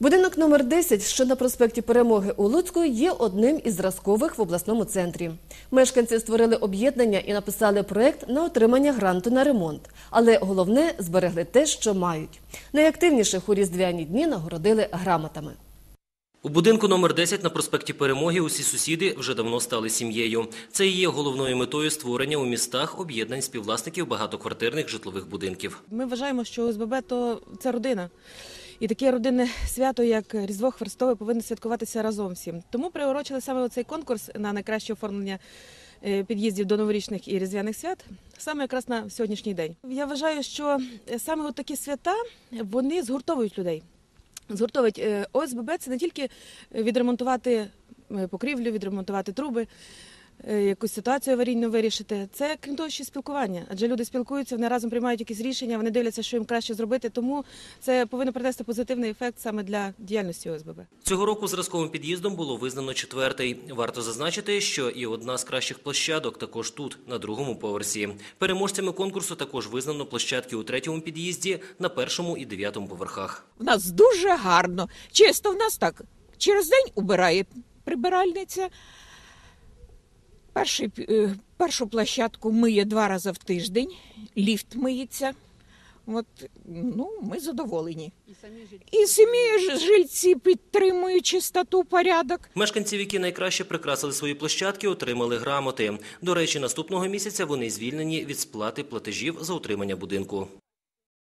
Будинок номер 10, що на проспекті Перемоги у Луцьку, є одним із зразкових в обласному центрі. Мешканці створили об'єднання і написали проект на отримання гранту на ремонт. Але головне зберегли те, що мають. Найактивніших у різдвяні дні нагородили грамотами. У будинку номер 10 на проспекті Перемоги усі сусіди вже давно стали сім'єю. Це і є головною метою створення у містах об'єднань співвласників багатоквартирних житлових будинків. Ми вважаємо, що ОСББ – то це родина. І таке родинне свято, як Різдво Христове, повинно святкуватися разом всім. Тому приурочили саме цей конкурс на найкраще оформлення е, під'їздів до новорічних і різдвяних свят, саме якраз на сьогоднішній день. Я вважаю, що е, саме от такі свята вони згуртовують людей. Згуртовують Е, ОСББ це не тільки відремонтувати покрівлю, відремонтувати труби, якусь ситуацію аварійну вирішити. Це крім того, ще спілкування. Адже люди спілкуються, вони разом приймають якісь рішення, вони дивляться, що їм краще зробити. Тому це повинно принести позитивний ефект саме для діяльності ОСББ. Цього року зразковим під'їздом було визнано четвертий. Варто зазначити, що і одна з кращих площадок також тут, на другому поверсі. Переможцями конкурсу також визнано площадки у третьому під'їзді, на першому і дев'ятому поверхах. В нас дуже гарно. Чисто в нас так. Через день убирає прибиральниця. Перший, е, першу площадку миє два рази в тиждень, ліфт миється. От, ну, ми задоволені. І самі ж- жильці підтримують чистоту, порядок. Мешканців, які найкраще прикрасили свої площадки, отримали грамоти. До речі, наступного місяця вони звільнені від сплати платежів за утримання будинку.